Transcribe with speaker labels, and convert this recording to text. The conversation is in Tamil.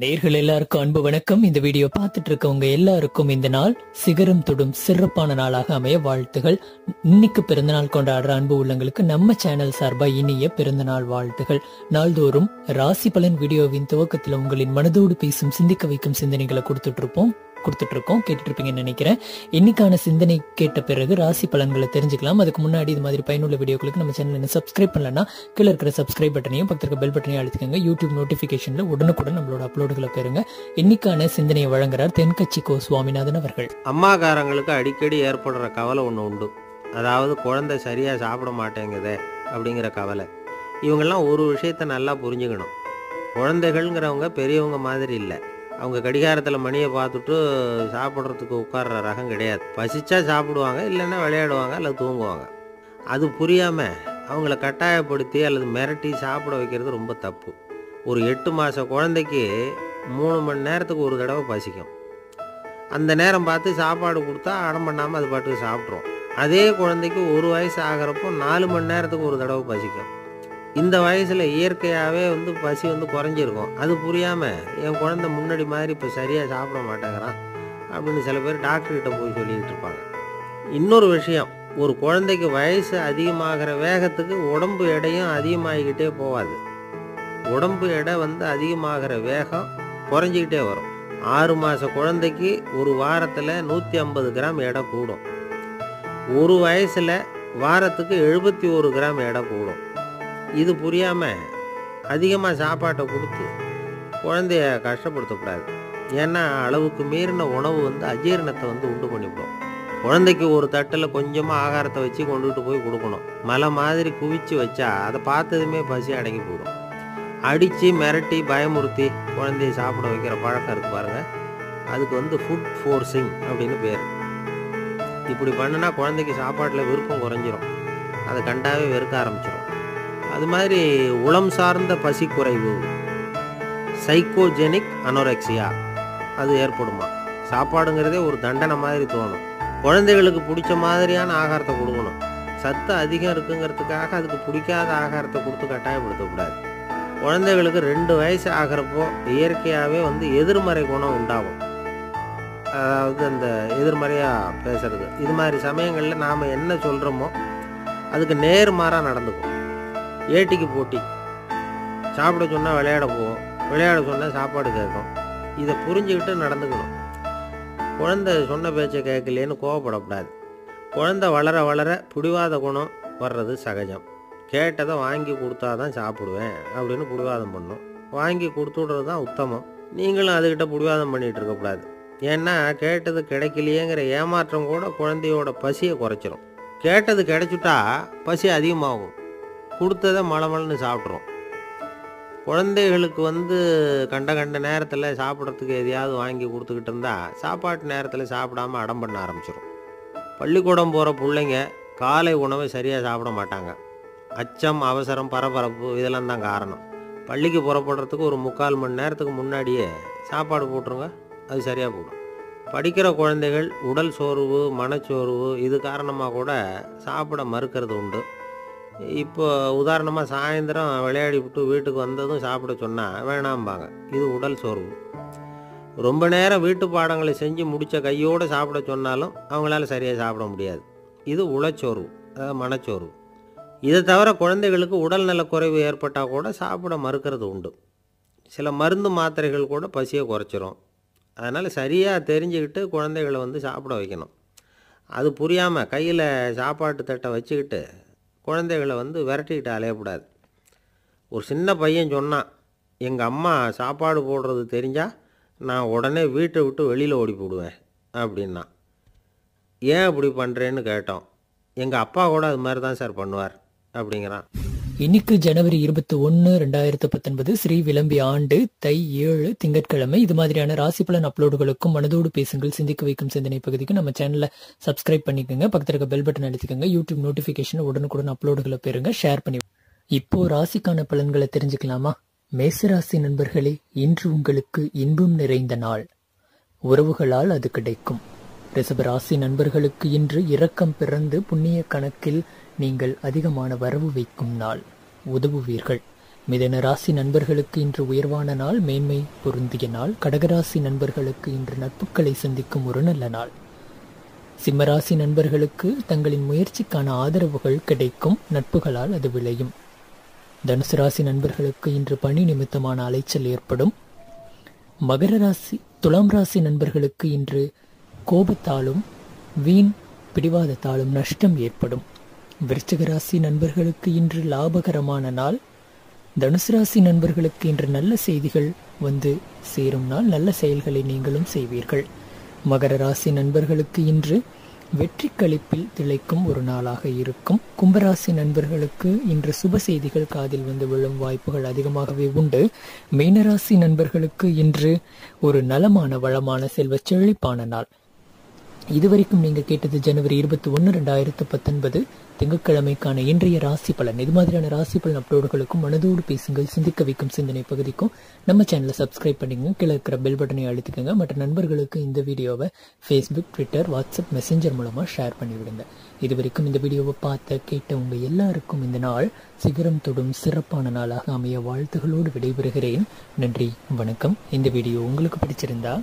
Speaker 1: நேர்கள் எல்லாருக்கும் அன்பு வணக்கம். இந்த வீடியோ பார்த்துட்டு இருக்கவங்க எல்லாருக்கும் இந்த நாள் சிகரம் தொடும் சிறப்பான நாளாக அமைய வாழ்த்துகள். இன்னைக்கு பிறந்தநாள் கொண்டாடுற அன்பு உள்ளங்களுக்கு நம்ம சேனல் சார்பா இனிய பிறந்தநாள் வாழ்த்துகள். நாள்தோறும் ராசி பலன் வீடியோவின் துவக்கத்துல உங்களின் மனதோடு பேசும் சிந்திக்க வைக்கும் சிந்தனைகளை கொடுத்துட்டு இருப்போம் கொடுத்துட்டு இருக்கோம் கேட்டுட்டு நினைக்கிறேன். இன்னைக்கான சிந்தனை கேட்ட பிறகு ராசி பலன்களை தெரிஞ்சுக்கலாம். அதுக்கு முன்னாடி இது மாதிரி பயனுள்ள வீடியோக்களுக்கு நம்ம சேனல் சப்ஸ்கிரைப் பண்ணலன்னா கீழே இருக்கிற சப்ஸ்கிரைப் பட்டனையும் பக்கத்துக்கு இருக்க பெல் பட்டனையும் அழுத்துக்கங்க. யூடியூப் நோட்டிபிகேஷன்ல உடனுக்குடன் நம்மளோட அப்லோடுகளை பெறுங்க. இன்னைக்கான சிந்தனையை வழங்குறார் தென்கட்சி கோ சுவாமிநாதன் அவர்கள்.
Speaker 2: அம்மாக்காரங்களுக்கு அடிக்கடி ஏற்படுற கவலை ஒன்று உண்டு. அதாவது குழந்தை சரியாக சாப்பிட மாட்டேங்குதே அப்படிங்கிற கவலை. இவங்கெல்லாம் ஒரு விஷயத்தை நல்லா புரிஞ்சுக்கணும். குழந்தைகள்ங்கிறவங்க பெரியவங்க மாதிரி இல்லை. அவங்க கடிகாரத்தில் மணியை பார்த்துட்டு சாப்பிட்றதுக்கு உட்கார்ற ரகம் கிடையாது. பசிச்சா சாப்பிடுவாங்க இல்லைன்னா விளையாடுவாங்க அல்லது தூங்குவாங்க. அது புரியாமல் அவங்கள கட்டாயப்படுத்தி அல்லது மிரட்டி சாப்பிட வைக்கிறது ரொம்ப தப்பு. ஒரு எட்டு மாத குழந்தைக்கு மூணு மணி நேரத்துக்கு ஒரு தடவை பசிக்கும். அந்த நேரம் பார்த்து சாப்பாடு கொடுத்தா அடம் பண்ணாமல் அது பாட்டுக்கு சாப்பிட்ரும் அதே குழந்தைக்கு ஒரு வயசு ஆகிறப்போ நாலு மணி நேரத்துக்கு ஒரு தடவை பசிக்கும். இந்த வயசில் இயற்கையாகவே வந்து பசி வந்து குறைஞ்சிருக்கும். அது புரியாமல் என் குழந்தை முன்னாடி மாதிரி இப்போ சரியாக சாப்பிட மாட்டேங்கிறான் அப்படின்னு சில பேர் டாக்டர்கிட்ட போய் சொல்லிக்கிட்டு இருப்பாங்க. இன்னொரு விஷயம் ஒரு குழந்தைக்கு வயசு அதிகமாகிற வேகத்துக்கு உடம்பு எடையும் அதிகமாகிக்கிட்டே போகாது. உடம்பு எடை வந்து அதிகமாகிற வேகம் குறைஞ்சிக்கிட்டே வரும். ஆறு மாத குழந்தைக்கு ஒரு வாரத்தில் நூற்றி ஐம்பது கிராம் எடை கூடும். ஒரு வயசில் வாரத்துக்கு எழுபத்தி ஒரு கிராம் எடை கூடும். இது புரியாமல் அதிகமாக சாப்பாட்டை கொடுத்து குழந்தைய கஷ்டப்படுத்தக்கூடாது. ஏன்னா அளவுக்கு மீறின உணவு வந்து அஜீரணத்தை வந்து உண்டு பண்ணிவிடும். குழந்தைக்கு ஒரு தட்டில் கொஞ்சமாக ஆகாரத்தை வச்சு கொண்டுகிட்டு போய் கொடுக்கணும். மலை மாதிரி குவிச்சு வச்சா அதை பார்த்ததுமே பசி அடங்கி போயிடும். அடித்து மிரட்டி பயமுறுத்தி குழந்தைய சாப்பிட வைக்கிற பழக்கம் இருக்கு பாருங்கள் அதுக்கு வந்து ஃபுட் ஃபோர்ஸிங் அப்படின்னு பேர். இப்படி பண்ணுனா குழந்தைக்கு சாப்பாட்டில் விருப்பம் குறைஞ்சிரும். அதை கண்டாவே வெறுக்க ஆரம்பிச்சிடும் அது மாதிரி உளம் சார்ந்த பசி குறைவு சைக்கோஜெனிக் அனோரெக்சியா அது ஏற்படுமா? சாப்பாடுங்கிறதே ஒரு தண்டனை மாதிரி தோணும். குழந்தைகளுக்கு பிடிச்ச மாதிரியான ஆகாரத்தை கொடுக்கணும். சத்து அதிகம் இருக்குங்கிறதுக்காக அதுக்கு பிடிக்காத ஆகாரத்தை கொடுத்து கட்டாயப்படுத்தக்கூடாது. குழந்தைகளுக்கு ரெண்டு வயசு ஆகிறப்போ இயற்கையாகவே வந்து எதிர்மறை குணம் உண்டாகும். அதாவது அந்த எதிர்மறையாக பேசுறது. இது மாதிரி சமயங்களில் நாம் என்ன சொல்கிறோமோ அதுக்கு நேர்மாறாக நடந்துக்கும். ஏட்டிக்கு போட்டி. சாப்பிட சொன்னால் விளையாட போவோம். விளையாட சொன்னால் சாப்பாடு கேட்கும். இதை புரிஞ்சுக்கிட்டு நடந்துக்கணும். குழந்தை சொன்ன பேச்சை கேட்கலேன்னு கோவப்படக்கூடாது. குழந்தை வளர வளர பிடிவாத குணம் வர்றது சகஜம். கேட்டதை வாங்கி கொடுத்தா தான் சாப்பிடுவேன் அப்படின்னு பிடிவாதம் பண்ணும். வாங்கி கொடுத்து விட்றது தான் உத்தமம். நீங்களும் அதுக்கிட்ட பிடிவாதம் பண்ணிகிட்டு இருக்கக்கூடாது. ஏன்னா கேட்டது கிடைக்கலையேங்கிற ஏமாற்றம் கூட குழந்தையோட பசியை குறைச்சிரும். கேட்டது கிடைச்சிட்டா பசி அதிகமாகும். கொடுத்ததை மலமலன்னு சாப்பிட்றோம். குழந்தைகளுக்கு வந்து கண்ட கண்ட நேரத்தில் சாப்பிட்றதுக்கு எதையாவது வாங்கி கொடுத்துக்கிட்டு இருந்தால் சாப்பாட்டு நேரத்தில் சாப்பிடாம அடம் பண்ண ஆரம்பிச்சிடும் பள்ளிக்கூடம் போகிற பிள்ளைங்க காலை உணவை சரியாக சாப்பிட மாட்டாங்க. அச்சம் அவசரம் பரபரப்பு இதெல்லாம் தான் காரணம். பள்ளிக்கு புறப்படுறதுக்கு ஒரு முக்கால் மணி நேரத்துக்கு முன்னாடியே சாப்பாடு போட்டுருங்க அது சரியாக போடும் படிக்கிற குழந்தைகள் உடல் சோர்வு மனச்சோர்வு இது காரணமாக கூட சாப்பிட மறுக்கிறது உண்டு. இப்போ உதாரணமாக சாயந்தரம் விளையாடி விட்டு வீட்டுக்கு வந்ததும் சாப்பிட சொன்னால் வேணாம்பாங்க. இது உடல் சோர்வு. ரொம்ப நேரம் வீட்டு பாடங்களை செஞ்சு முடித்த கையோடு சாப்பிட சொன்னாலும் அவங்களால சரியாக சாப்பிட முடியாது. இது உளச்சோர்வு அதாவது மனச்சோர்வு. இதை தவிர குழந்தைகளுக்கு உடல் நலக்குறைவு ஏற்பட்டால் கூட சாப்பிட மறுக்கிறது உண்டு. சில மருந்து மாத்திரைகள் கூட பசியை குறைச்சிரும். அதனால் சரியாக தெரிஞ்சுக்கிட்டு குழந்தைகளை வந்து சாப்பிட வைக்கணும். அது புரியாமல் கையில் சாப்பாட்டு தட்டை வச்சுக்கிட்டு குழந்தைகளை வந்து விரட்டிக்கிட்டு அலையக்கூடாது. ஒரு சின்ன பையன் சொன்னான் எங்கள் அம்மா சாப்பாடு போடுறது தெரிஞ்சால் நான் உடனே வீட்டை விட்டு வெளியில் ஓடி போடுவேன் அப்படின்னா ஏன் அப்படி பண்ணுறேன்னு கேட்டோம். எங்கள் அப்பா கூட அது மாதிரி தான் சார் பண்ணுவார் அப்படிங்கிறான்.
Speaker 1: இன்னைக்கு ஜனவரி இருபத்தி ஒன்று ரெண்டாயிரத்து பத்தொன்பது ஸ்ரீ விளம்பி ஆண்டு தை ஏழு திங்கட்கிழமை. இது மாதிரியான ராசி பலன் அப்லோடுகளுக்கும் மனதோடு பேசுங்கள் சிந்திக்க வைக்கும் சிந்தனை பகுதிக்கு நம்ம சேனலை சப்ஸ்கிரைப் பண்ணிக்கோங்க. பக்கத்தில் இருக்க பெல் பட்டன் அழுத்திக்கோங்க. யூடியூப் நோட்டிபிகேஷன் உடனுக்குடன் அப்லோடுகளை பெறுங்க ஷேர் பண்ணி இப்போ ராசிக்கான பலன்களை தெரிஞ்சுக்கலாமா? மேசராசி நண்பர்களே இன்று உங்களுக்கு இன்பம் நிறைந்த நாள். உறவுகளால் அது கிடைக்கும். ரிசபராசி நண்பர்களுக்கு இன்று இரக்கம் பிறந்து புண்ணிய கணக்கில் நீங்கள் அதிகமான வரவு வைக்கும் நாள் உதவுவீர்கள். மிதன ராசி நண்பர்களுக்கு இன்று உயர்வான நாள் மேன்மை பொருந்திய நாள் கடகராசி நண்பர்களுக்கு இன்று நட்புகளை சந்திக்கும் ஒரு நல்ல நாள். சிம்மராசி நண்பர்களுக்கு தங்களின் முயற்சிக்கான ஆதரவுகள் கிடைக்கும் நட்புகளால் அது விளையும். தனுசு ராசி நண்பர்களுக்கு இன்று பணி நிமித்தமான அலைச்சல் ஏற்படும். மகர ராசி துலாம் ராசி நண்பர்களுக்கு இன்று கோபத்தாலும் வீண் பிடிவாதத்தாலும் நஷ்டம் ஏற்படும். விருச்சிக ராசி நண்பர்களுக்கு இன்று லாபகரமான நாள். தனுசு ராசி நண்பர்களுக்கு இன்று நல்ல செய்திகள் வந்து சேரும் நாள். நல்ல செயல்களை நீங்களும் செய்வீர்கள். மகர ராசி நண்பர்களுக்கு இன்று வெற்றி கழிப்பில் திளைக்கும் ஒரு நாளாக இருக்கும். கும்பராசி நண்பர்களுக்கு இன்று சுப செய்திகள் காதில் வந்து விழும் வாய்ப்புகள் அதிகமாகவே உண்டு. மீனராசி நண்பர்களுக்கு இன்று ஒரு நலமான வளமான செல்வ செழிப்பான நாள். இதுவரைக்கும் நீங்கள் கேட்டது ஜனவரி இருபத்தி ஒன்று ரெண்டாயிரத்து பத்தொன்பது திங்கட்கிழமைக்கான இன்றைய ராசி பலன். இது மாதிரியான ராசி பலன் அப்லோடுகளுக்கும் மனதோடு பேசுங்கள் சிந்திக்க வைக்கும் சிந்தனை பகுதிக்கும் நம்ம சேனலை சப்ஸ்கிரைப் பண்ணிக்கங்க கீழே இருக்கிற பெல் பட்டனை அழுத்திக்கங்க. மற்ற நண்பர்களுக்கு இந்த வீடியோவை ஃபேஸ்புக் ட்விட்டர் வாட்ஸ்அப் மெசேஞ்சர் மூலமாக ஷேர் பண்ணிவிடுங்க. இது வரைக்கும் இந்த வீடியோவை பார்த்த கேட்டவங்க எல்லாருக்கும் இந்த நாள் சிகரம் தொடும் சிறப்பான நாளாக அமைய வாழ்த்துகளோடு விடைபெறுகிறேன். நன்றி வணக்கம். இந்த வீடியோ உங்களுக்கு பிடிச்சிருந்தா